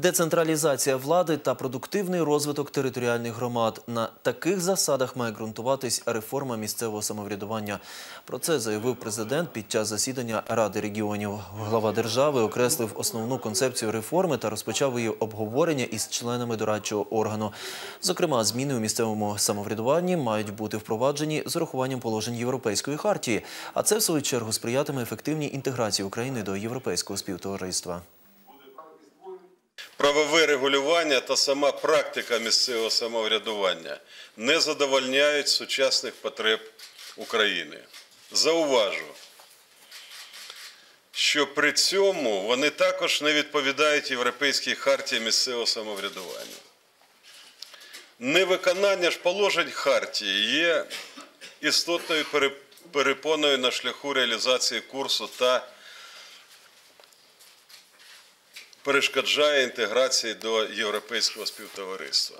Децентралізація влади та продуктивний розвиток територіальних громад. На таких засадах має ґрунтуватись реформа місцевого самоврядування. Про це заявив президент під час засідання Ради регіонів. Глава держави окреслив основну концепцію реформи та розпочав її обговорення із членами дорадчого органу. Зокрема, зміни у місцевому самоврядуванні мають бути впроваджені з урахуванням положень Європейської хартії. А це, в свою чергу, сприятиме ефективній інтеграції України до європейського співтовариства. Правове регулювання та сама практика місцевого самоврядування не задовольняють сучасних потреб України. Зауважу, що при цьому вони також не відповідають Європейській хартії місцевого самоврядування. Невиконання ж положень хартії є істотною перепоною на шляху реалізації курсу та перешкоджає інтеграції до європейського співтовариства.